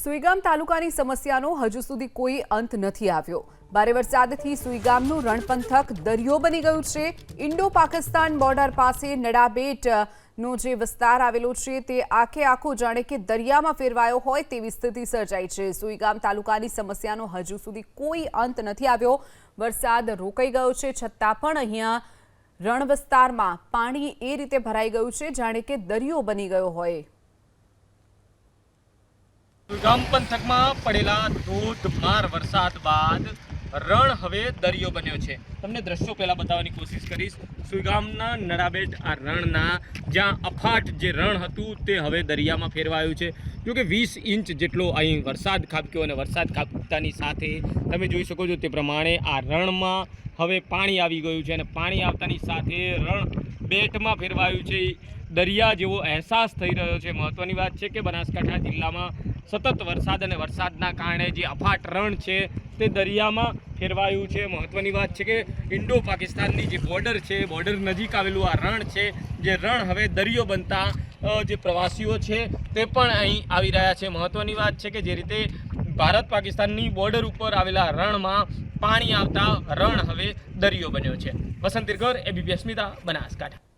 સુઈગામ તાલુકાની સમસ્યાનો હજુ સુધી કોઈ અંત નથી આવ્યો. ભારે વરસાદથી સુઈગામનું રણપંથક દરિયો બની ગયું છે. ઇન્ડો પાકિસ્તાન બોર્ડર પાસે નડાબેટ નો જે વિસ્તાર આવેલો છે તે આખે આખો જાણે કે દરિયામાં ફેરવાયો હોય તેવી સ્થિતિ સર્જાઈ છે. સુઈગામ તાલુકાની સમસ્યાનો હજુ સુધી કોઈ અંત નથી આવ્યો. વરસાદ રોકાઈ ગયો છે છતાં પણ અહીંયા રણ વિસ્તારમાં પાણી એ રીતે ભરાઈ ગયું છે, જાણે કે દરિયો બની ગયો હોય. સુગામ પંથકમાં પડેલા ધોધમાર વરસાદ બાદ રણ હવે દરિયો બન્યો છે. તમને દ્રશ્યો પહેલાં બતાવવાની કોશિશ કરીશ. સુઈગામના નડાબેટ આ રણના જ્યાં અફાટ જે રણ હતું તે હવે દરિયામાં ફેરવાયું છે. જો કે વીસ ઇંચ જેટલો અહીં વરસાદ ખાબક્યો અને વરસાદ ખાબકતાની સાથે તમે જોઈ શકો છો તે પ્રમાણે આ રણમાં હવે પાણી આવી ગયું છે અને પાણી આવતાની સાથે રણ બેટમાં ફેરવાયું છે. દરિયા જેવો અહેસાસ થઈ રહ્યો છે. મહત્વની વાત છે કે બનાસકાંઠા જિલ્લામાં સતત વરસાદ અને વરસાદના કારણે જે અફાટ રણ છે તે દરિયામાં ફેરવાયું છે. મહત્ત્વની વાત છે કે ઇન્ડો પાકિસ્તાનની જે બોર્ડર છે બોર્ડર નજીક આવેલું આ રણ છે, જે રણ હવે દરિયો બનતા જે પ્રવાસીઓ છે તે પણ અહીં આવી રહ્યા છે. મહત્ત્વની વાત છે કે જે રીતે ભારત પાકિસ્તાનની બોર્ડર ઉપર આવેલા રણમાં પાણી આવતા રણ હવે દરિયો બન્યો છે. વસંત તિરગર એબીપી અસ્મિતા બનાસકાંઠા.